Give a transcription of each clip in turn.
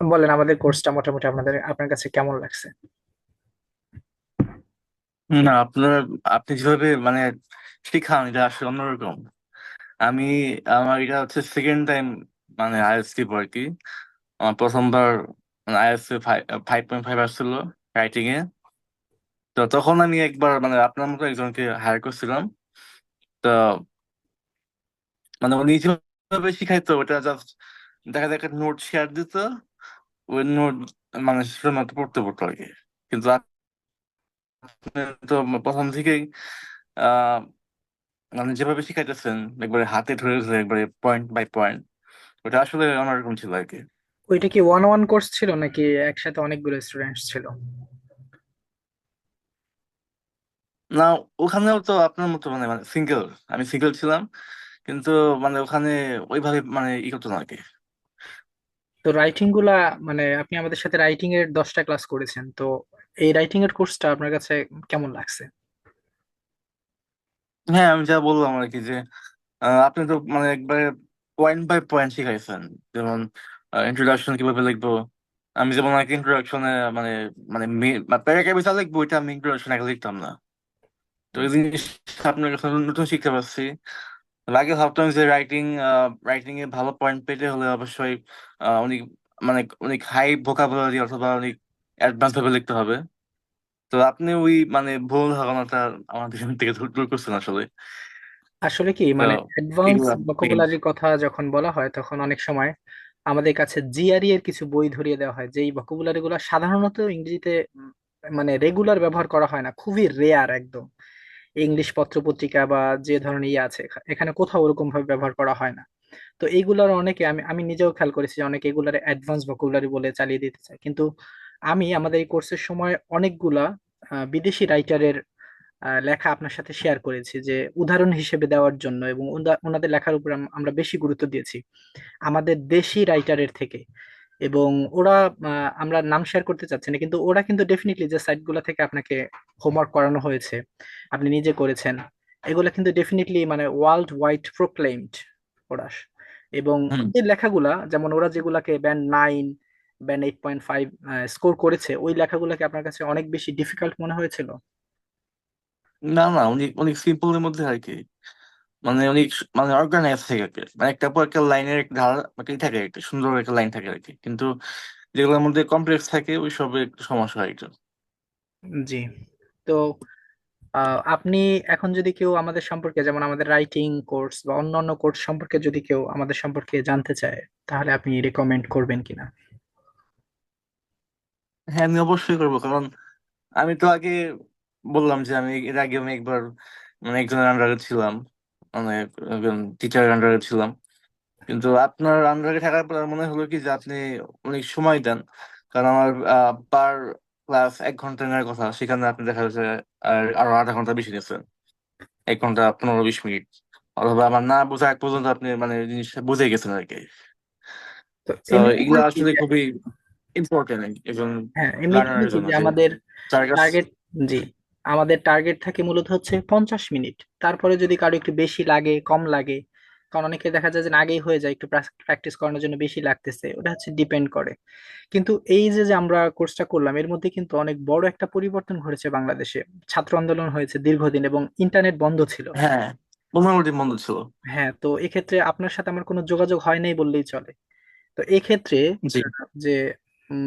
বলেন আমাদের কোর্সটা মোটামুটি আপনাদের, আপনার কাছে কেমন লাগছে? না, আপনার, আপনি যেভাবে মানে শিখান, এটা আসলে অন্যরকম। আমি, আমার এটা হচ্ছে সেকেন্ড টাইম মানে দিব আর কি। আমার প্রথমবার মানে আইএলটিএস ফাইভ পয়েন্ট ফাইভ আসছিল রাইটিং এ তো তখন আমি একবার মানে আপনার মতো একজনকে হায়ার করছিলাম। তো মানে উনি যেভাবে শিখাইতো, ওটা জাস্ট দেখা একটা নোট শেয়ার দিত। ওই নোট মানে শুধুমাত্র পড়তে পড়তো আর কি কিন্তু তো প্রথম থেকেই আহ মানে যেভাবে শিখাইতেছেন একবারে হাতে ধরে ধরে একবারে পয়েন্ট বাই পয়েন্ট ওটা আসলে অন্যরকম ছিল আর কি। ওইটা কি ওয়ান ওয়ান কোর্স ছিল নাকি একসাথে অনেকগুলো স্টুডেন্টস ছিল? না ওখানেও তো আপনার মতো মানে মানে সিঙ্গেল আমি সিঙ্গেল ছিলাম কিন্তু মানে ওখানে ওইভাবে মানে ই করতো না আর কি। তো রাইটিংগুলা মানে আপনি আমাদের সাথে রাইটিং এর দশটা ক্লাস করেছেন তো এই রাইটিং এর কোর্সটা আপনার কাছে কেমন লাগছে? হ্যাঁ আমি যা বললাম আর কি যে আহ, আপনি তো মানে একবারে পয়েন্ট বাই পয়েন্ট শিখাইছেন। যেমন ইন্ট্রোডাকশন কীভাবে লিখব? আমি যেমন আগে ইন্ট্রোডাকশনে মানে মানে প্যারাগ্রাফে লিখব ওইটা আমি ইন্ট্রোডাকশন আগে লিখতাম না। তো এই জিনিস আপনার কাছে নতুন শিখতে পারছি। আগে ভাবতাম যে রাইটিং রাইটিং এ ভালো পয়েন্ট পেতে হলে অবশ্যই অনেক মানে অনেক হাই ভোকাবুলারি অথবা অনেক অ্যাডভান্স ভাবে লিখতে হবে। তো আপনি ওই মানে ভুল ধারণাটা পিছন থেকে দূর দূর করছেন আসলে। আসলে কি মানে অ্যাডভান্স ভোকাবুলারির কথা যখন বলা হয় তখন অনেক সময় আমাদের কাছে জিআরই এর কিছু বই ধরিয়ে দেওয়া হয় যেই ভোকাবুলারি গুলো সাধারণত ইংরেজিতে মানে রেগুলার ব্যবহার করা হয় না খুবই রেয়ার একদম। ইংলিশ পত্রপত্রিকা বা যে ধরনের ইয়ে আছে, এখানে কোথাও ওরকম ভাবে ব্যবহার করা হয় না। তো এইগুলার অনেকে, আমি আমি নিজেও খেয়াল করেছি যে অনেকে এগুলার অ্যাডভান্স ভোকাবুলারি বলে চালিয়ে দিতে চায়। কিন্তু আমি আমাদের এই কোর্সের সময় অনেকগুলা বিদেশি রাইটারের লেখা আপনার সাথে শেয়ার করেছি যে উদাহরণ হিসেবে দেওয়ার জন্য এবং ওনাদের লেখার উপর আমরা বেশি গুরুত্ব দিয়েছি। আমাদের দেশি রাইটারের থেকে। এবং ওরা আমরা নাম শেয়ার করতে চাচ্ছি না কিন্তু ওরা কিন্তু ডেফিনেটলি যে সাইটগুলো থেকে আপনাকে হোমওয়ার্ক করানো হয়েছে আপনি নিজে করেছেন এগুলো কিন্তু ডেফিনেটলি মানে ওয়ার্ল্ড ওয়াইড প্রোক্লেইমড ওরা। এবং ওদের লেখাগুলা যেমন ওরা যেগুলাকে band nine band eight point five score করেছে ওই লেখাগুলোকে আপনার কাছে অনেক বেশি ডিফিকাল্ট মনে হয়েছিল? না না অনেক অনেক সিম্পলের মধ্যে আর কি। মানে স- মানে অর্গানাইজ থাকে আর কি। মানে একটা পর একটা লাইনের একটা ধারা একটা ই থাকে একটা সুন্দর একটা লাইন থাকে আর কি। কিন্তু যেগুলোর মধ্যে কমপ্লেক্স থাকে ওই সবে একটু সমস্যা হয় একটু। জি। তো আহ, আপনি এখন যদি কেউ আমাদের সম্পর্কে যেমন আমাদের রাইটিং কোর্স বা অন্যান্য কোর্স সম্পর্কে যদি কেউ আমাদের সম্পর্কে জানতে চায় তাহলে আপনি রেকমেন্ড করবেন কিনা? হ্যাঁ আমি অবশ্যই করব। কারণ আমি তো আগে বললাম যে আমি এর আগে আমি একবার মানে একজনের আন্ডারে ছিলাম। মানে টিচারের আন্ডারে ছিলাম। কিন্তু আপনার আন্ডারে থাকার পর মনে হলো কি যে আপনি অনেক সময় দেন। কারণ আমার পার ক্লাস এক ঘণ্টা নেওয়ার কথা সেখানে আপনি দেখা যাচ্ছে আর আরও আধা ঘণ্টা বেশি নিয়েছেন এক ঘণ্টা পনেরো বিশ মিনিট। অথবা আমার না বোঝা এক পর্যন্ত আপনি মানে জিনিসটা বুঝে গেছেন আর কি। তো এগুলো আসলে খুবই ইম্পর্টেন্ট একজন হ্যাঁ আমাদের টার্গেট জি। আমাদের টার্গেট থাকে মূলত হচ্ছে পঞ্চাশ মিনিট। তারপরে যদি কারও একটু বেশি লাগে কম লাগে কারণ অনেকে দেখা যায় যে আগেই হয়ে যায় একটু প্র্যাকটিস করানোর জন্য বেশি লাগতেছে ওটা হচ্ছে ডিপেন্ড করে। কিন্তু এই যে যে আমরা কোর্সটা করলাম এর মধ্যে কিন্তু অনেক বড় একটা পরিবর্তন ঘটেছে বাংলাদেশে। ছাত্র আন্দোলন হয়েছে দীর্ঘদিন এবং ইন্টারনেট বন্ধ ছিল। হ্যাঁ মোটামুটি মন্দ ছিল। হ্যাঁ তো এক্ষেত্রে আপনার সাথে আমার কোনো যোগাযোগ হয় নাই বললেই চলে। তো এক্ষেত্রে যে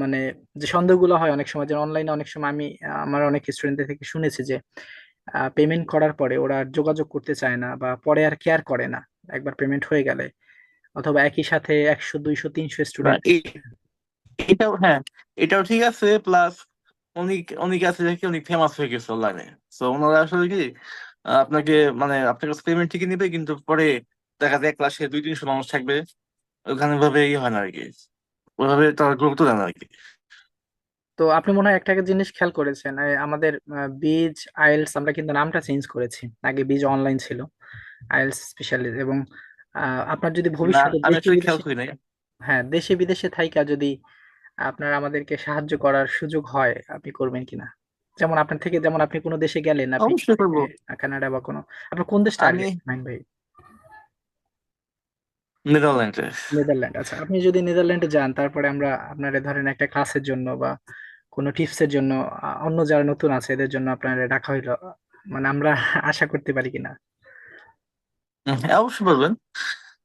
মানে যে সন্দেহগুলো হয় অনেক সময়, যে অনলাইনে অনেক সময় আমি আমার অনেক স্টুডেন্টদের থেকে শুনেছি যে পেমেন্ট করার পরে ওরা যোগাযোগ করতে চায় না বা পরে আর কেয়ার করে না। একবার পেমেন্ট হয়ে গেলে। অথবা একই সাথে একশো, দুইশো, তিনশো স্টুডেন্ট এটাও হ্যাঁ এটাও ঠিক আছে। প্লাস অনেক, অনেকে আছে দেখি অনেক ফেমাস হয়ে গেছে অনলাইনে তো ওনারা আসলে কি আপনাকে মানে আপনার কাছে পেমেন্ট ঠিকই নিবে, কিন্তু পরে দেখা যায় ক্লাসে দুই, তিনশো মানুষ থাকবে। ওখানে ভাবে ইয়ে হয় না আর কি। ওইভাবে তারা গুরুত্ব দেয় না আর কি। তো আপনি মনে হয় একটা জিনিস খেয়াল করেছেন এই আমাদের বীজ আইএলস আমরা কিন্তু নামটা চেঞ্জ করেছি। আগে বীজ অনলাইন ছিল আইএলস স্পেশালিস্ট এবং আপনার যদি না ভবিষ্যতে আমি দেশে আসলে খেয়াল বিদেশে করি নাই। হ্যাঁ দেশে বিদেশে থাইকা যদি আপনার আমাদেরকে সাহায্য করার সুযোগ হয় আপনি করবেন কিনা? যেমন আপনার থেকে যেমন আপনি কোনো দেশে গেলেন আপনি অবশ্যই করব। কানাডা বা কোনো আপনার কোন দেশটা আগে আমি মাইন ভাই? নেদারল্যান্ডে নেদারল্যান্ড আচ্ছা। আপনি যদি নেদারল্যান্ডে যান তারপরে আমরা আপনার ধরেন একটা ক্লাসের জন্য বা কোনো টিপসের জন্য অন্য যারা নতুন আছে এদের জন্য আপনার ডাকা হইল মানে আমরা আশা করতে পারি কিনা? হ্যাঁ, অবশ্যই বলবেন।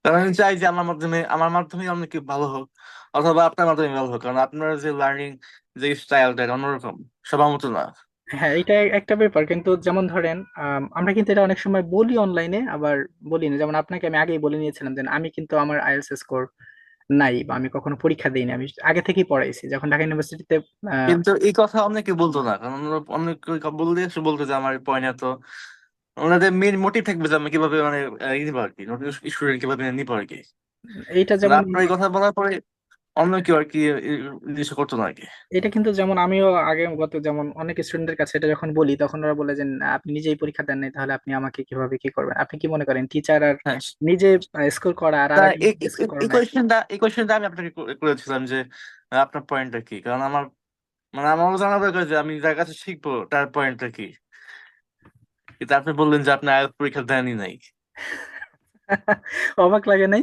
কারণ আমি চাই যে আমার মাধ্যমে আমার মাধ্যমে অনেক ভালো হোক অথবা আপনার মাধ্যমে ভালো হোক। কারণ আপনার যে লার্নিং যে স্টাইলটা অন্যরকম সবার মতো না। হ্যাঁ এটা একটা ব্যাপার। কিন্তু যেমন ধরেন আম, আমরা কিন্তু এটা অনেক সময় বলি অনলাইনে আবার বলি না যেমন আপনাকে আমি আগেই বলে নিয়েছিলাম যে আমি কিন্তু আমার আইএলটিএস স্কোর নাই বা আমি কখনো পরীক্ষা দিইনি। আমি আগে থেকেই পড়াইছি। যখন ঢাকা ইউনিভার্সিটিতে কিন্তু এই কথা অনেকে বলতো না। কারণ ওরা অনেক বললে সে বলতো যে আমার পয়েন্ট এত ওনাদের মেইন মোটিভ থাকবে যে আমি কীভাবে মানে আহ, ই নিবো আর কি। নতুন স্টুডেন্ট কীভাবে নিবো আর কি। এইটা মানে যেমন আপনার এই কথা বলার পরে অন্য কেউ আর কি জিনিসটা করতো না আর কি। এটা কিন্তু যেমন আমিও আগে গত যেমন অনেক স্টুডেন্টের কাছে এটা যখন বলি তখন ওরা বলে যে "না, আপনি নিজেই পরীক্ষা দেন নাই তাহলে আপনি আমাকে কীভাবে কি করবেন? আপনি কি মনে করেন টিচার আর হ্যাঁ। নিজে স্কোর করা আর তা আরেকজন এই স্কোর করা না কোয়েশ্চেনটা এই কোয়েশ্চেনটা আমি আপনাকে করে- করেছিলাম যে আহ, আপনার পয়েন্টটা কি? কারণ আমার মানে আমারও জানা দরকার যে আমি যার কাছে শিখব তার পয়েন্টটা কি? কিন্তু আপনি বললেন যে আপনি আইএলটিএস পরীক্ষা দেনই নাই। অবাক লাগে নাই?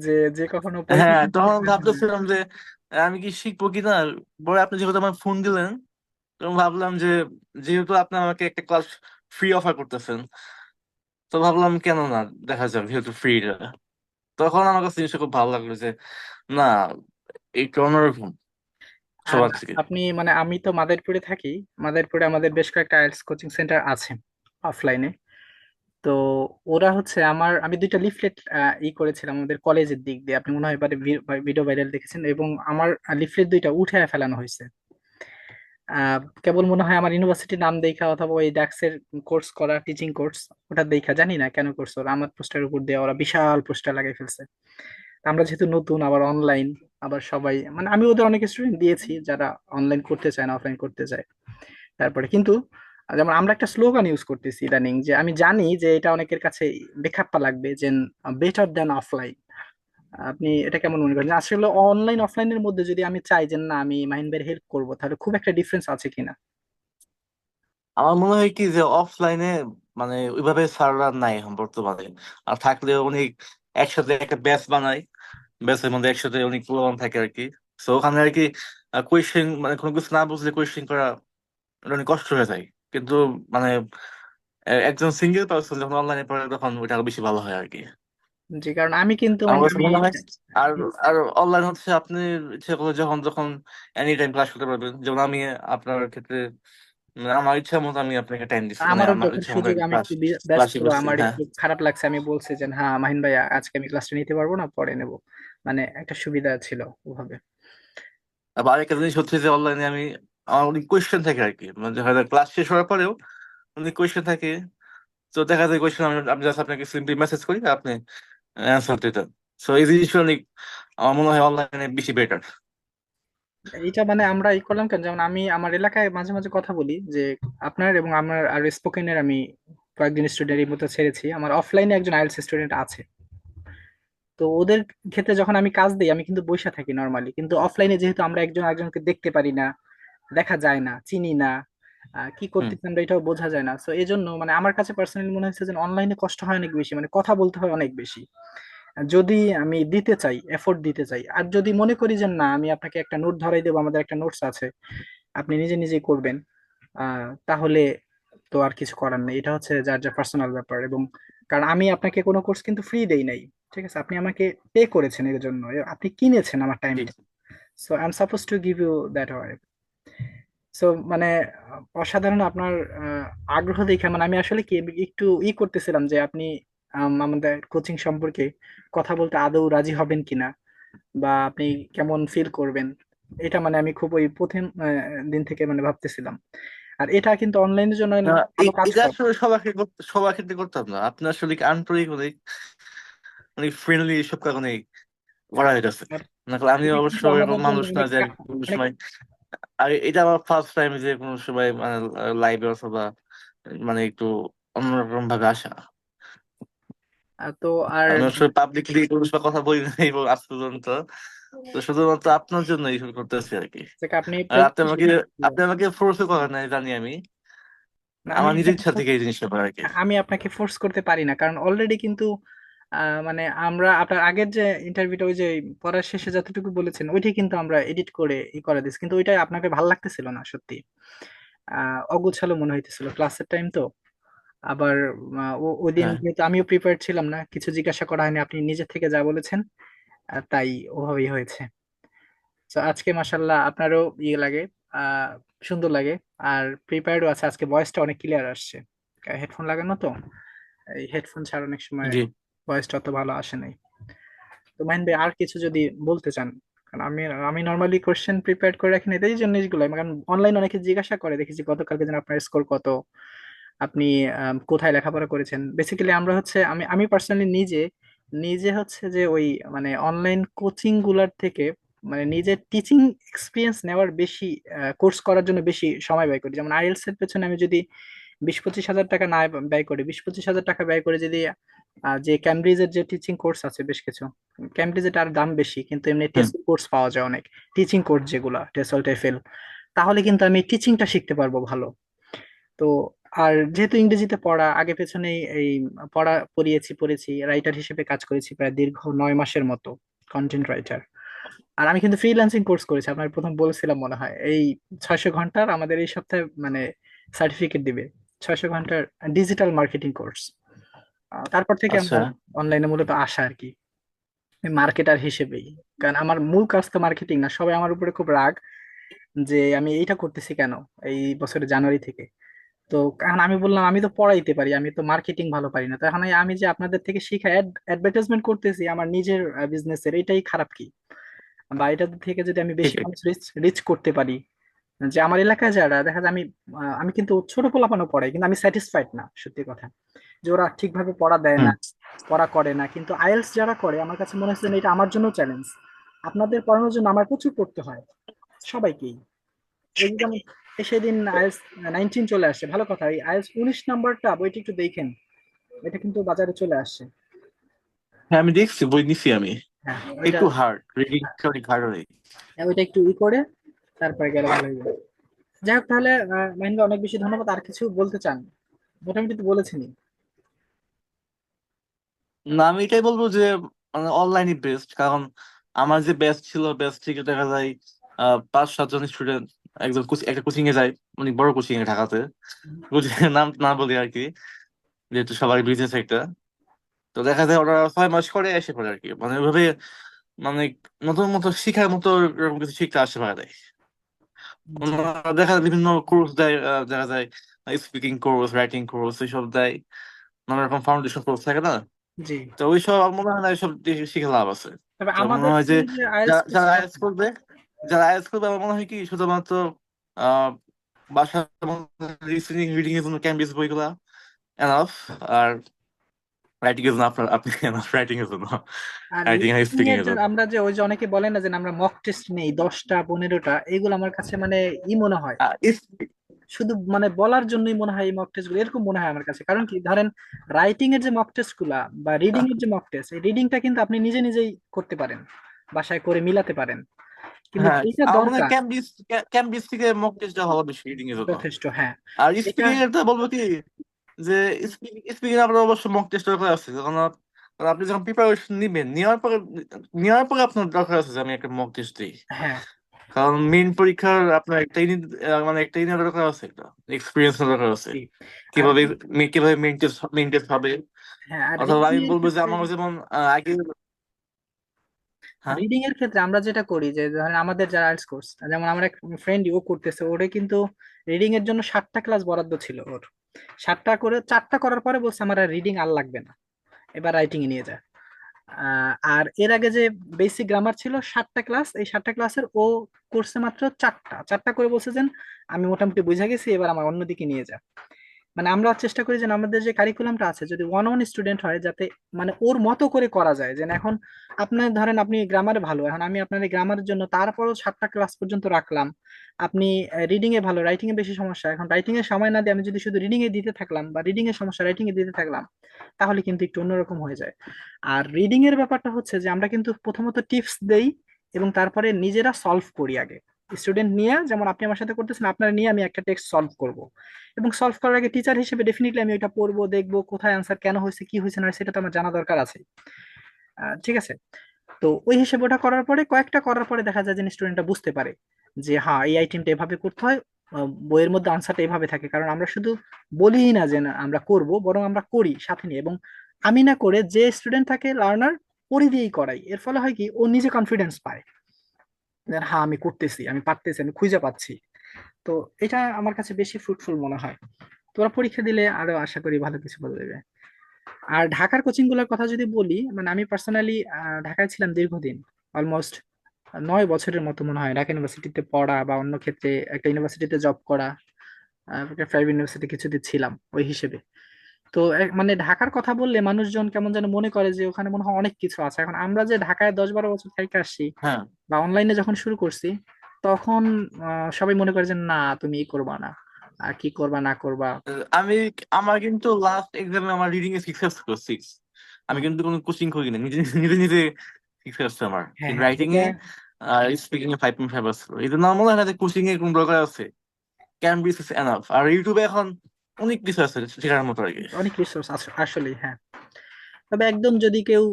যে যে কখনো হ্যাঁ তখন ভাবতেছিলাম যে আমি কি শিখব কিনা পরে আপনি যেহেতু আমার ফোন দিলেন তখন ভাবলাম যে যেহেতু আপনি আমাকে একটা ক্লাস ফ্রি অফার করতেছেন তো ভাবলাম কেন না দেখা যাক যেহেতু ফ্রি তখন আমার কাছে জিনিসটা খুব ভালো লাগল যে না একটু অন্যরকম সবার থেকে। আপনি মানে আমি তো মাদারীপুরে থাকি মাদারীপুরে আমাদের বেশ কয়েকটা আইএলটিএস কোচিং সেন্টার আছে অফলাইনে তো ওরা হচ্ছে আমার, আমি দুইটা লিফলেট ই করেছিলাম আমাদের কলেজের দিক দিয়ে। আপনি মনে হয় এবারে ভিডিও ভাইরাল দেখেছেন এবং আমার লিফলেট দুইটা উঠে ফেলানো হয়েছে। কেবল মনে হয় আমার ইউনিভার্সিটির নাম দেখা অথবা ওই ডাক্সের কোর্স করা টিচিং কোর্স ওটা দেখা, জানি না কেন করছে ওরা। আমার পোস্টার উপর দিয়ে ওরা বিশাল পোস্টার লাগিয়ে ফেলছে। আমরা যেহেতু নতুন, আবার অনলাইন আবার সবাই মানে আমি ওদের অনেক স্টুডেন্ট দিয়েছি যারা অনলাইন করতে চায় না অফলাইন করতে চায়। তারপরে কিন্তু যেমন আমরা একটা স্লোগান ইউজ করতেছি ইদানিং যে আমি জানি যে এটা অনেকের কাছে বেখাপ্পা লাগবে যে বেটার দ্যান অফলাইন আপনি এটা কেমন মনে করেন? আসলে অনলাইন অফলাইনের মধ্যে যদি আমি চাই যে, না, আমি মাহিন ভাইয়ের হেল্প করব, তাহলে খুব একটা ডিফারেন্স আছে কিনা? আমার মনে হয় কি যে অফলাইনে মানে ওইভাবে স্যাররা নাই এখন বর্তমানে। আর থাকলে অনেক একসাথে একটা ব্যাচ বানায় ব্যাচের মধ্যে একসাথে অনেক প্রোগ্রাম থাকে আর কি তো ওখানে আর কি কোয়েশ্চেন মানে কোনো কিছু না বুঝলে কোয়েশ্চেন করা অনেক কষ্ট হয়ে যায়। কিন্তু মানে একজন সিঙ্গেল পার্সন যখন অনলাইনে পড়ে তখন ওইটা আরও বেশি ভালো হয় আর কি। যে কারণ আমি কিন্তু আমার মানে কাছে মনে হয় আর আর অনলাইন হচ্ছে আপনি ইচ্ছে করলে যখন যখন এনি টাইম ক্লাস করতে পারবেন যেমন আমি আপনার ক্ষেত্রে মানে আমার ইচ্ছা মতো আমি আপনাকে টাইম দিচ্ছি মানে আমারও আমার যখন ইচ্ছা মতো সুযোগ আমি ক্লাস একটু বি- ব্যস্ত ক্লাসই করছি আমার হ্যাঁ। একটু খারাপ লাগছে আমি বলছি যে হ্যাঁ মাহিন ভাই আজকে আমি ক্লাসটা নিতে পারব না পরে নেব। মানে একটা সুবিধা ছিল ওভাবে। আবার আরেকটা জিনিস হচ্ছে যে অনলাইনে আমি আমার অনেক কোয়েশ্চেন থাকে আর কি মানে হয়তো ক্লাস শেষ হওয়ার পরেও অনেক কোয়েশ্চেন থাকে। তো দেখা যায় কোয়েশ্চেন আমি আমি জাস্ট আপনাকে সিম্পলি মেসেজ করি, আপনি অ্যান্সার দিতেন সো এই জিনিসটা অনেক আমার মনে হয় অনলাইনে বেশি বেটার এইটা মানে আমরা ই করলাম কেন? যেমন আমি আমার এলাকায় মাঝে মাঝে কথা বলি যে আপনার এবং আমার আর স্পোকেনের আমি কয়েকজন স্টুডেন্ট এই মতো ছেড়েছি। আমার অফলাইনে একজন আইএলটিএস স্টুডেন্ট আছে। তো ওদের ক্ষেত্রে যখন আমি কাজ দিই, আমি কিন্তু বসে থাকি নর্মালি কিন্তু অফলাইনে যেহেতু আমরা একজন একজনকে দেখতে পারি না দেখা যায় না চিনি না কি করতেছি আমরা এটাও বোঝা যায় না। তো এই জন্য মানে আমার কাছে পার্সোনালি মনে হচ্ছে যে অনলাইনে কষ্ট হয় অনেক বেশি মানে কথা বলতে হয় অনেক বেশি। যদি আমি দিতে চাই এফোর্ট দিতে চাই আর যদি মনে করি যে না আমি আপনাকে একটা নোট ধরাই দেবো আমাদের একটা নোটস আছে আপনি নিজে নিজেই করবেন আহ তাহলে তো আর কিছু করার নেই। এটা হচ্ছে যার যা পার্সোনাল ব্যাপার এবং কারণ আমি আপনাকে কোনো কোর্স কিন্তু ফ্রি দেই নাই ঠিক আছে? আপনি আমাকে পে করেছেন এর জন্য আপনি কিনেছেন আমার ঠিক টাইমটা so I am supposed to give you that why so মানে অসাধারণ আপনার আগ্রহ দেখে। মানে আমি আসলে কি একটু ই করতেছিলাম যে আপনি আমাদের কোচিং সম্পর্কে কথা বলতে আদৌ রাজি হবেন কিনা? বা আপনি কেমন ফিল করবেন? এটা মানে আমি খুব ওই প্রথম দিন থেকে মানে ভাবতেছিলাম। আর এটা কিন্তু অনলাইনের জন্য আসলে সবার ক্ষেত্রে করতাম না। আপনি আসলে কি আন্তরিক অনেক অনেক ফ্রেন্ডলি সব কারণে করা না আমি অবশ্য মানুষ না যে সময় আর এটা আমার ফার্স্ট টাইম যে কোনো সময় মানে লাইভে অথবা মানে একটু অন্যরকম ভাবে আসা তো আর পাবলিকলি কোনো সময় কথা বলি নাই এবং আজ পর্যন্ত। তো শুধুমাত্র আপনার জন্য এই শুরু করতেছি আর কি। আপনি আপনি আমাকে আপনি আমাকে ফোর্সও করেন নাই জানি আমি। আমার নিজের ইচ্ছা থেকে এই জিনিসটা করা আর কি। আমি আপনাকে ফোর্স করতে পারি না কারণ অলরেডি কিন্তু মানে আমরা আপনার আগের যে ইন্টারভিউটা ওই যে পড়ার শেষে যতটুকু বলেছেন ওইটাই কিন্তু আমরা এডিট করে ই করে দিচ্ছি কিন্তু ওইটাই আপনাকে ভালো লাগতেছিল না সত্যি। অগোছালো মনে হইতেছিল। ক্লাসের টাইম তো। আবার ওই দিন হ্যাঁ। যেহেতু আমিও প্রিপেয়ার ছিলাম না কিছু জিজ্ঞাসা করা হয়নি আপনি নিজে থেকে যা বলেছেন তাই ওভাবেই হয়েছে। তো আজকে মাসাল্লাহ আপনারও ইয়ে লাগে আহ সুন্দর লাগে। আর প্রিপেয়ার্ডও আছে আজকে ভয়েসটা অনেক ক্লিয়ার আসছে। হেডফোন লাগানো তো? এই হেডফোন ছাড়া অনেক সময় ভয়েসটা অত ভালো আসে নাই। তো মাইন ভাই, আর কিছু যদি বলতে চান? কারণ আমি আমি নর্মালি কোশ্চেন প্রিপেয়ার করে রাখি না এই জিনিসগুলো কারণ অনলাইন অনেকে জিজ্ঞাসা করে দেখেছি গতকালকে যেন আপনার স্কোর কত, আপনি কোথায় লেখাপড়া করেছেন? বেসিক্যালি আমরা হচ্ছে, আমি আমি পার্সোনালি নিজে নিজে হচ্ছে যে ওই মানে অনলাইন কোচিংগুলার থেকে মানে নিজের টিচিং এক্সপিরিয়েন্স নেওয়ার বেশি কোর্স করার জন্য বেশি সময় ব্যয় করি। যেমন আইএলটিএস এর পেছনে আমি যদি বিশ পঁচিশ হাজার টাকা না ব্যয় করি, বিশ পঁচিশ হাজার টাকা ব্যয় করে যদি আহ, যে ক্যামব্রিজের যে টিচিং কোর্স আছে বেশ কিছু ক্যামব্রিজের তার দাম বেশি কিন্তু এমনি টেসল কোর্স পাওয়া যায় অনেক টিচিং কোর্স যেগুলা টেসল টেফেল তাহলে কিন্তু আমি টিচিংটা শিখতে পারব ভালো। তো আর যেহেতু ইংরেজিতে পড়া আগে পেছনে এই পড়া পড়িয়েছি পড়েছি রাইটার হিসেবে কাজ করেছি প্রায় দীর্ঘ নয় মাসের মতো কন্টেন্ট রাইটার আর আমি কিন্তু ফ্রিল্যান্সিং কোর্স করেছি আপনার প্রথম বলেছিলাম মনে হয় এই ছয়শো ঘণ্টার আমাদের এই সপ্তাহে মানে সার্টিফিকেট দিবে ছয়শো ঘণ্টার ডিজিটাল মার্কেটিং কোর্স তারপর থেকে আচ্ছা। আমরা অনলাইনে মূলত আসা আর কি। মার্কেটার হিসেবেই। কারণ আমার মূল কাজ তো মার্কেটিং না সবাই আমার উপরে খুব রাগ যে আমি এইটা করতেছি কেন এই বছরের জানুয়ারি থেকে। তো কারণ আমি বললাম আমি তো পড়াইতে পারি আমি তো মার্কেটিং ভালো পারি না। তো এখন আমি যে আপনাদের থেকে শিখা অ্যাডভার্টাইজমেন্ট করতেছি আমার নিজের বিজনেসের এটাই খারাপ কি? বা এটা থেকে যদি আমি বেশি রিচ রিচ করতে পারি যে আমার এলাকায় যারা দেখা যায় আমি আমি কিন্তু ছোট পোলাপানও পড়াই কিন্তু আমি স্যাটিসফাইড না সত্যি কথা। যে ওরা ঠিকভাবে পড়া দেয় না পড়া করে না। কিন্তু আইএলটিএস যারা করে আমার কাছে মনে হচ্ছে এটা আমার জন্য চ্যালেঞ্জ আপনাদের পড়ানোর জন্য আমার প্রচুর পড়তে হয় সবাইকেই। এই যেমন সেদিন আইএলটিএস নাইনটিন চলে আসছে ভালো কথা। এই আইএলটিএস উনিশ নাম্বারটা বইটা একটু দেখেন এটা কিন্তু বাজারে চলে আসছে। হ্যাঁ আমি দেখছি বই নিছি আমি। হ্যাঁ একটু হার্ড রিডিং অনেক হার্ড হয় হ্যাঁ, ওইটা একটু ই করে তারপরে গেলে ভালো হয়ে যাই হোক তাহলে আহ, মাহিন্দা অনেক বেশি ধন্যবাদ আর কিছু বলতে চান? মোটামুটি তো বলেছেনই না, আমি এটাই বলব যে মানে অনলাইনই বেস্ট কারণ আমার যে ব্যাচ ছিল ব্যাচ থেকে দেখা যায় পাঁচ সাতজন স্টুডেন্ট একজন একটা কোচিং এ যায়, অনেক বড় কোচিং এ ঢাকাতে। নাম না বলি আর কি, যেহেতু সবাই বিজনেস একটা। তো দেখা যায় ওরা ছয় মাস করে এসে পড়ে আর কি মানে ওইভাবে মানে নতুন মতো শিখার মতো এরকম কিছু শিখতে আসতে পারে। দেখা যায় বিভিন্ন কোর্স দেয় দেখা যায় স্পিকিং কোর্স রাইটিং কোর্স এইসব দেয়। নানা রকম ফাউন্ডেশন কোর্স থাকে না? জি। তো ওইসব মনে হয় না এইসব শিখে লাভ আছে। মনে হয় যে যারা আইএলটিএস করবে যারা আইএলটিএস করবে আমার মনে হয় কি শুধুমাত্র বাসার লিসনিং রিডিং এর জন্য বইগুলা এনাফ আর রাইটিং এর জন্য আপনার আপনি এনাফ রাইটিং এর জন্য। রাইটিং আর স্পিকিং এর এর জন্য আমরা যে ওই যে অনেকে বলে না যে আমরা মক টেস্ট নেই দশটা পনেরোটা এগুলো আমার কাছে মানে ই মনে হয়। শুধু মানে বলার জন্যই মনে হয় এই মক টেস্টগুলো এরকম মনে হয় আমার কাছে। কারণ কি ধরেন রাইটিং এর যে মক টেস্টগুলা বা রিডিং এর যে মক টেস্ট এই রিডিংটা কিন্তু আপনি নিজে নিজেই করতে পারেন বাসায় করে মিলাতে পারেন। হ্যাঁ ক্যামব্রিজ থেকে মক টেস্টটা ভালো বেশি রিডিং এর যথেষ্ট হ্যাঁ। আর এটা স্পিকিং এরটা বলব কি যে স্পিকিং আপনার অবশ্য মক টেস্ট দরকার আছে। কারণ আপনি যখন প্রিপারেশন নিবেন নেওয়ার পরে নেওয়ার পরে আপনার দরকার আছে যে আমি একটা মক টেস্ট দিই। হ্যাঁ। কারণ মেইন পরীক্ষার আপনার একটা ইউনিট মানে একটা ইউনিট দরকার আছে একটা এক্সপিরিয়েন্স দরকার আছে। কীভাবে কীভাবে মেনটেন মেনটেন হবে? হ্যাঁ অথবা আমি বলব যে আমার যেমন আগে হ্যাঁ? রিডিং এর ক্ষেত্রে আমরা যেটা করি যে ধরেন আমাদের যারা আইএলটিএস কোর্স যেমন আমার এক ফ্রেন্ড ও করতেছে ওরে কিন্তু রিডিং এর জন্য সাতটা ক্লাস বরাদ্দ ছিল ওর। সাতটা করে চারটা করার পরে বলছে আমার আর রিডিং আর লাগবে না। এবার রাইটিং এ নিয়ে যা। আহ, আর এর আগে যে বেসিক গ্রামার ছিল সাতটা ক্লাস এই সাতটা ক্লাসের ও করছে মাত্র চারটা। চারটা করে বলছে যে আমি মোটামুটি বুঝা গেছি, এবার আমার অন্যদিকে নিয়ে যা। মানে আমরা চেষ্টা করি যে আমাদের যে কারিকুলামটা আছে, যদি ওয়ান ওয়ান স্টুডেন্ট হয়, যাতে মানে ওর মতো করে করা যায়, যেন এখন আপনার ধরেন আপনি গ্রামারে ভালো, এখন আমি আপনার গ্রামারের জন্য তারপরও সাতটা ক্লাস পর্যন্ত রাখলাম, আপনি রিডিং এ ভালো রাইটিং এ বেশি সমস্যা, এখন রাইটিং এ সময় না দিয়ে আমি যদি শুধু রিডিং এ দিতে থাকলাম বা রিডিং এর সমস্যা রাইটিং এ দিতে থাকলাম, তাহলে কিন্তু একটু অন্যরকম হয়ে যায়। আর রিডিং এর ব্যাপারটা হচ্ছে যে আমরা কিন্তু প্রথমত টিপস দেই এবং তারপরে নিজেরা সলভ করি আগে। স্টুডেন্ট নিয়ে, যেমন আপনি আমার সাথে করতেছেন, আপনারা নিয়ে আমি একটা টেক্সট সলভ করব। এবং সলভ করার আগে টিচার হিসেবে ডেফিনেটলি আমি ওইটা পড়ব, দেখব কোথায় আনসার কেন হয়েছে, কি হয়েছে না সেটা তো আমার জানা দরকার আছে। ঠিক আছে? তো ওই হিসেবে ওটা করার পরে, কয়েকটা করার পরে দেখা যায় যে স্টুডেন্টটা বুঝতে পারে যে হ্যাঁ এই আইটেমটা এভাবে করতে হয় বইয়ের মধ্যে আনসারটা এভাবে থাকে। কারণ আমরা শুধু বলি না যে না, আমরা করব, বরং আমরা করি সাথে নিয়ে। এবং আমি না করে যে স্টুডেন্ট থাকে লার্নার পড়ে দিয়েই করাই। এর ফলে হয় কি, ও নিজে কনফিডেন্স পায়। হ্যাঁ আমি করতেছি, আমি পারতেছি, আমি খুঁজে পাচ্ছি। তো এটা আমার কাছে বেশি ফ্রুটফুল মনে হয়। তোরা পরীক্ষা দিলে আরও আশা করি ভালো কিছু বলে দেবে। আর ঢাকার কোচিংগুলোর কথা যদি বলি মানে আমি পার্সোনালি ঢাকায় ছিলাম দীর্ঘদিন অলমোস্ট নয় বছরের মতো মনে হয় ঢাকা ইউনিভার্সিটিতে পড়া বা অন্য ক্ষেত্রে একটা ইউনিভার্সিটিতে জব করা প্রাইভেট ইউনিভার্সিটি কিছুদিন ছিলাম ওই হিসেবে। তো মানে ঢাকার কথা বললে মানুষজন কেমন যেন মনে করে যে ওখানে মনে হয় অনেক কিছু আছে। এখন আমরা যে ঢাকায় দশ বারো বছর থেকে আসছি হ্যাঁ। বা অনলাইনে যখন শুরু করছি তখন সবাই মনে করে যে না তুমি ই করবা না। আর কি করবা না করবা। আমি আমার কিন্তু লাস্ট এক্সামে আমার রিডিং এ সিক্স সিক্স আমি কিন্তু কোনো কোচিং করি না নিজে নিজে নিজে সিক্স আসছে আমার। হ্যাঁ হ্যাঁ রাইটিং এ আর স্পিকিং এ ফাইভ পয়েন্ট ফাইভ আসছিল এই জন্য আমার মনে হয় না যে কোচিং এর কোনো দরকার আছে? ক্যামব্রিজ ইজ এনাফ আর ইউটিউবে এখন অনেক কিছু আছে শেখার মতো আর কি। অনেক রিসোর্স আসলেই হ্যাঁ। তবে একদম যদি কেউ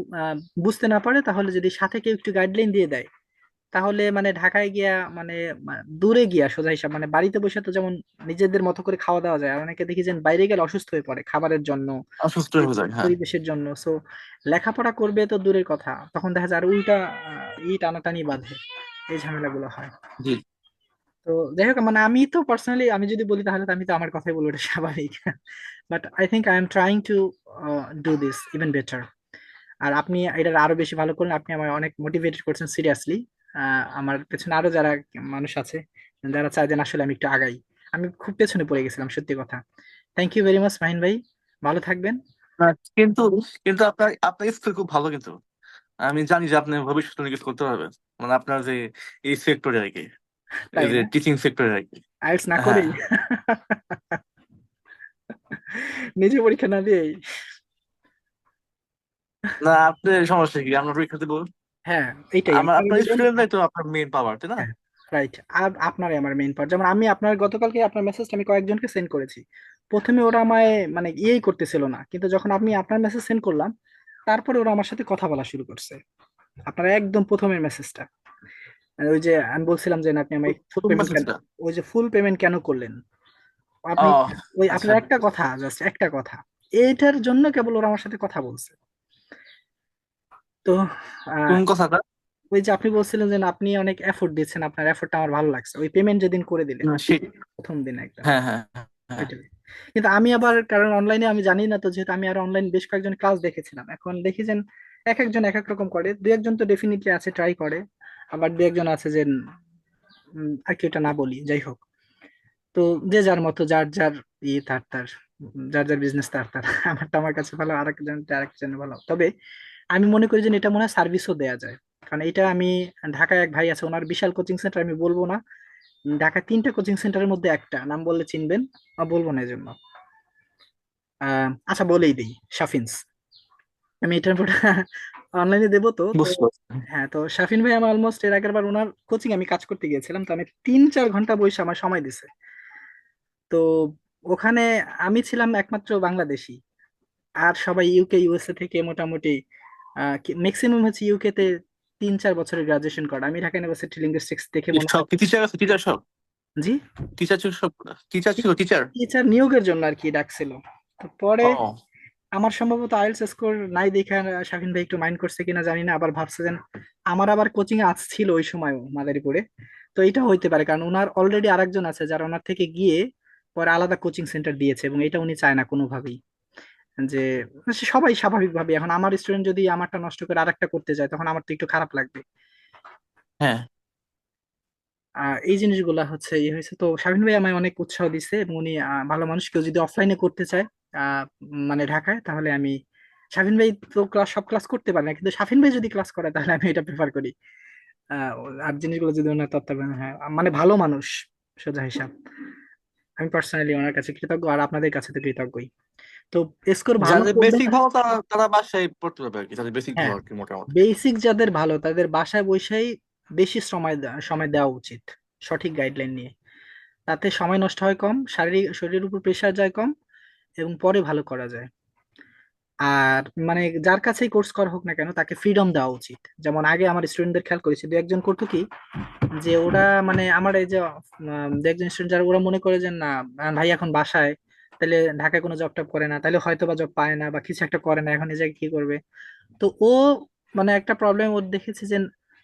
বুঝতে না পারে তাহলে যদি সাথে কেউ একটু গাইডলাইন দিয়ে দেয় তাহলে মানে ঢাকায় গিয়া মানে দূরে গিয়া সোজা হিসাব মানে বাড়িতে বসে তো যেমন নিজেদের মতো করে খাওয়া দাওয়া যায় আর অনেকে দেখি যে বাইরে গেলে অসুস্থ হয়ে পড়ে খাবারের জন্য অসুস্থ হয়ে যায় হ্যাঁ। পরিবেশের জন্য সো লেখাপড়া করবে তো দূরের কথা তখন দেখা যায় আর উল্টা ই টানাটানি বাঁধে এই ঝামেলাগুলো হয়। জি। তো যাই হোক মানে আমি তো পার্সোনালি আমি যদি বলি তাহলে আমি তো আমার কথাই বলব, এটা স্বাভাবিক। But I think I am trying to do this even better আর আপনি এটা আরও বেশি ভালো করলেন, আপনি আমার অনেক মোটিভেটেড করছেন সিরিয়াসলি আমার পেছনে আরও যারা মানুষ আছে, যারা চায় যে আসলে আমি একটু আগাই। আমি খুব পেছনে পড়ে গেছিলাম, সত্যি কথা। Thank you very much Mahin ভাই। ভালো থাকবেন। কিন্তু কিন্তু আপনার আপনার স্কিল খুব ভালো কিন্তু। আমি জানি যে আপনি ভবিষ্যতে কিছু করতে পারবেন। মানে আপনার যে এই সেক্টরে আর কি। টিচিং সেক্টরে আর কি। না করেই। নিজে পরীক্ষা না দিয়েই। না আপনার সমস্যা কি? আমরা পরীক্ষা দেবো হ্যাঁ এইটাই। আমার আপনার স্টুডেন্টরাই তো আপনার মেইন পাওয়ার তাই না? হ্যাঁ রাইট আর আপনারই আমার মেইন যেমন আমি আপনার গতকালকে আপনার মেসেজটা আমি কয়েকজনকে সেন্ড করেছি। প্রথমে ওরা আমায় মানে ইয়েই করতেছিল না। কিন্তু যখন আমি আপনার মেসেজ সেন্ড করলাম তারপরে ওরা আমার সাথে কথা বলা শুরু করছে। আপনার একদম প্রথমের মেসেজটা ওই যে আমি বলছিলাম যে আপনি ফুল পেমেন্ট কেন ওই যে ফুল পেমেন্ট কেন করলেন? আপনি ওই আচ্ছা। আপনার একটা কথা জাস্ট একটা কথা। এইটার জন্য কেবল ওরা আমার সাথে কথা বলছে। তো কোন কথাটা? ওই যে আপনি বলছিলেন যে আপনি অনেক এফোর্ট দিচ্ছেন আপনার এফোর্টটা আমার ভালো লাগছে। ওই পেমেন্ট যেদিন করে দিলেন প্রথম দিন একদম হ্যাঁ হ্যাঁ হ্যাঁ কিন্তু আমি আবার কারণ অনলাইনে আমি জানি না তো যেহেতু আমি আর অনলাইন বেশ কয়েকজন ক্লাস দেখেছিলাম। এখন দেখি যে এক একজন এক এক রকম করে। দু একজন তো ডেফিনেটলি আছে ট্রাই করে। আবার দু একজন আছে যে আর কি না বলি যাই হোক। তো যে যার মতো যার যার ইয়ে তার তার যার যার বিজনেস তার তার। আমারটা আমার কাছে ভালো আর একজন আরেকজনের ভালো। তবে আমি মনে করি যে এটা মনে হয় সার্ভিসও দেওয়া যায়। কারণ এটা আমি ঢাকায় এক ভাই আছে ওনার বিশাল কোচিং সেন্টার আমি বলব না। ঢাকায় তিনটা কোচিং সেন্টারের মধ্যে একটা নাম বললে চিনবেন বলব না এই জন্য আহ, আচ্ছা বলেই দিই শাফিন্স। আমি এটার অনলাইনে দেবো তো হ্যাঁ তো শাফিন ভাই আমার অলমোস্ট এর আগের বার ওনার কোচিং আমি কাজ করতে গিয়েছিলাম তো আমি তিন চার ঘণ্টা বসে আমার সময় দিছে। তো ওখানে আমি ছিলাম একমাত্র বাংলাদেশি আর সবাই ইউকে ইউএসএ থেকে মোটামুটি ম্যাক্সিমাম হচ্ছে ইউকে তে তিন চার বছরের গ্রাজুয়েশন করা। আমি ঢাকা ইউনিভার্সিটি লিঙ্গুইস্টিক্স দেখে মনে সব হয় টিচার আছে? টিচার সব? জি? টিচার ছিল সব টিচার ছিল টিচার টিচার নিয়োগের জন্য আর কি ডাকছিল। তো পরে আমার সম্ভবত আইএলটিএস স্কোর নাই দেখে শাহিন ভাই একটু মাইন্ড করছে কিনা জানি না আবার ভাবছে যে আমার আবার কোচিং আজ ছিল ওই সময়ও মাদারীপুরে। তো এটা হইতে পারে কারণ ওনার অলরেডি আরেকজন আছে যারা ওনার থেকে গিয়ে পরে আলাদা কোচিং সেন্টার দিয়েছে এবং এটা উনি চায় না কোনোভাবেই। যে সবাই স্বাভাবিকভাবে এখন আমার স্টুডেন্ট যদি আমারটা নষ্ট করে আরেকটা করতে যায় তখন আমার তো একটু খারাপ লাগবে। হ্যাঁ। আহ, এই জিনিসগুলা হচ্ছে ইয়ে হয়েছে। তো শাহিন ভাই আমায় অনেক উৎসাহ দিচ্ছে এবং উনি ভালো মানুষ কেউ যদি অফলাইনে করতে চায় মানে ঢাকায় তাহলে আমি শাফিন ভাই তো ক্লাস সব ক্লাস করতে পারে না কিন্তু শাফিন ভাই যদি ক্লাস করে তাহলে আমি এটা প্রেফার করি। আর জিনিসগুলো যদি ওনার তত্ত্বাবধানে হয় মানে ভালো মানুষ সোজা হিসাব। আমি পার্সোনালি ওনার কাছে কৃতজ্ঞ আর আপনাদের কাছে তো কৃতজ্ঞই। তো স্কোর ভালো বেসিক ভালো তারা বাসায় পড়তে পারবে আর কি যাদের বেসিক হ্যাঁ। ভালো আর কি মোটামুটি। বেসিক যাদের ভালো তাদের বাসায় বসেই বেশি সময় সময় দেওয়া উচিত সঠিক গাইডলাইন নিয়ে। তাতে সময় নষ্ট হয় কম শারীরিক শরীরের উপর প্রেশার যায় কম এবং পরে ভালো করা যায়। আর মানে যার কাছেই কোর্স করা হোক না কেন, তাকে ফ্রিডম দেওয়া উচিত। যেমন আগে আমার স্টুডেন্টদের খেয়াল করেছি, দু একজন করতো কি, যে ওরা মানে আমার এই যে দু একজন স্টুডেন্ট যারা, ওরা মনে করে যে না ভাই এখন বাসায়, তাহলে ঢাকায় কোনো জব টব করে না, তাহলে হয়তো বা জব পায় না বা কিছু একটা করে না, এখন এই জায়গায় কি করবে? তো ও মানে একটা প্রবলেম ওর দেখেছি যে,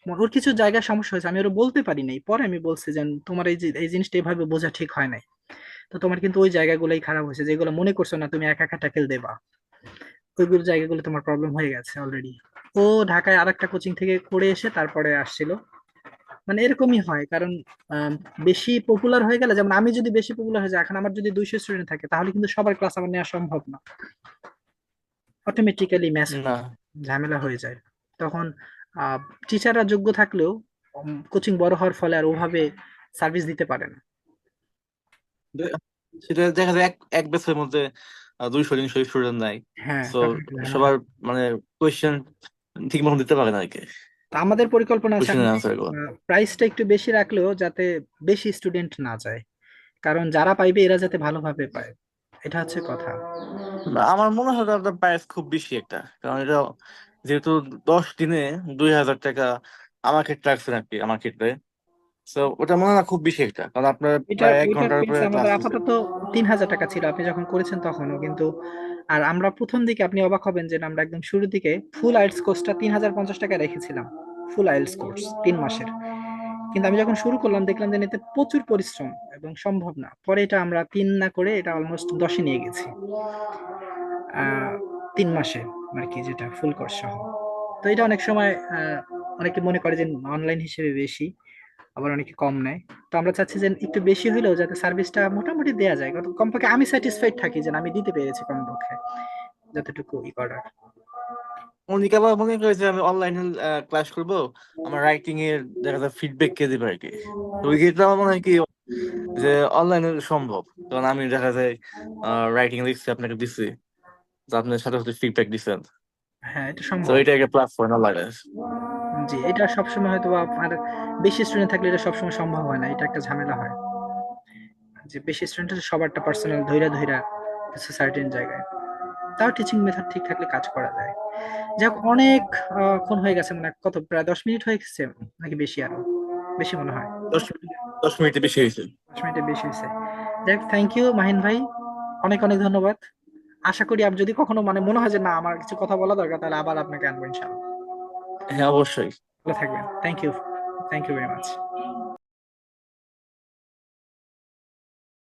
ওর কিছু জায়গায় সমস্যা হয়েছে, আমি ওরা বলতে পারি নাই। পরে আমি বলছি যে, তোমার এই এই জিনিসটা এভাবে বোঝা ঠিক হয় নাই। তো তোমার কিন্তু ওই জায়গাগুলোই খারাপ হয়েছে যেগুলো মনে করছ না তুমি একা একা ট্যাকেল দেবা ওইগুলো জায়গাগুলো তোমার প্রবলেম হয়ে গেছে অলরেডি ও ঢাকায় আরেকটা কোচিং থেকে করে এসে তারপরে আসছিল। মানে এরকমই হয় কারণ বেশি পপুলার হয়ে গেলে যেমন আমি যদি বেশি পপুলার হয়ে যাই এখন আমার যদি দুইশো স্টুডেন্ট থাকে তাহলে কিন্তু সবার ক্লাস আমার নেওয়া সম্ভব না। অটোমেটিক্যালি ম্যাচ ঝামেলা হয়ে যায়। তখন টিচাররা যোগ্য থাকলেও কোচিং বড় হওয়ার ফলে আর ওভাবে সার্ভিস দিতে পারে না। সেটা দেখা যায় এক এক ব্যাচের মধ্যে দুইশো তিনশো স্টুডেন্ট নাই হ্যাঁ তো একটু ঝামেলা সবার মানে কোয়েশ্চেন ঠিক মতো দিতে পারে না আর কি আমাদের পরিকল্পনা আছে প্রাইসটা একটু বেশি রাখলেও যাতে বেশি স্টুডেন্ট না যায়। কারণ যারা পাইবে এরা যাতে ভালোভাবে পায়। এটা হচ্ছে কথা। আমার মনে হয় আপনার প্রাইস খুব বেশি একটা। কারণ এটা যেহেতু দশ দিনে দুই হাজার টাকা আমার ক্ষেত্রে রাখছেন আর আমার ক্ষেত্রে। তো ওটা মনে না খুব বেশি একটা কারণ আপনার প্রায় এক ঘণ্টার উপরে আমাদের আপাতত তিন হাজার টাকা ছিল আপনি যখন করেছেন তখনও কিন্তু আর আমরা প্রথম দিকে আপনি অবাক হবেন যে আমরা একদম শুরুর দিকে ফুল আইএলটিএস কোর্সটা তিন হাজার পঞ্চাশ টাকা রেখেছিলাম ফুল আইএলটিএস কোর্স তিন মাসের। কিন্তু আমি যখন শুরু করলাম দেখলাম যে এতে প্রচুর পরিশ্রম এবং সম্ভব না। পরে এটা আমরা তিন না করে এটা অলমোস্ট দশে নিয়ে গেছি। তিন মাসে আর কি যেটা ফুল কোর্স সহ। তো এটা অনেক সময় অনেকে মনে করে যে অনলাইন হিসেবে বেশি। আবার অনেকে কম নেয়। তো আমরা চাচ্ছি যে একটু বেশি হলেও যাতে সার্ভিসটা মোটামুটি দেওয়া যায়। কত- কমপক্ষে আমি স্যাটিসফাইড থাকি যে আমি দিতে পেরেছি কমপক্ষে যতটুকু ই করার। অনেকে আবার মনে করে যে আমি অনলাইনে ক্লাস করব আমার রাইটিং এর দেখা যায় ফিডব্যাক কে দিবে আর কি তো ওই ক্ষেত্রে আমার মনে হয় কি যে অনলাইনে সম্ভব। কারণ আমি দেখা যায় রাইটিং লিখছি আপনাকে দিচ্ছি তো আপনি সাথে সাথে ফিডব্যাক দিচ্ছেন হ্যাঁ এটা তো সম্ভব। এটা একটা পয়েন্ট লাগে। জি এটা সবসময় হয়তো আপনার বেশি স্টুডেন্ট থাকলে এটা সবসময় সম্ভব হয় না এটা একটা ঝামেলা হয়। যে বেশি স্টুডেন্ট সবারটা পার্সোনাল ধৈরা ধৈরা কিছু সার্টেন জায়গায়। তাও টিচিং মেথড ঠিক থাকলে কাজ করা যায়। যাক অনেক ক্ষণ হয়ে গেছে মানে কত প্রায় দশ মিনিট হয়ে গেছে নাকি বেশি আরও? বেশি মনে হয়। দশ মিনিট দশ মিনিটে বেশি হয়েছে। দশ মিনিটের বেশি হয়েছে। যাক থ্যাংক ইউ মাহিন ভাই। অনেক অনেক ধন্যবাদ। আশা করি আপ যদি কখনো মানে মনে হয় যে না আমার কিছু কথা বলা দরকার তাহলে আবার আপনাকে আনব ইনশাআল্লাহ। হ্যাঁ অবশ্যই। ভালো থাকবেন। Thank you thank you very much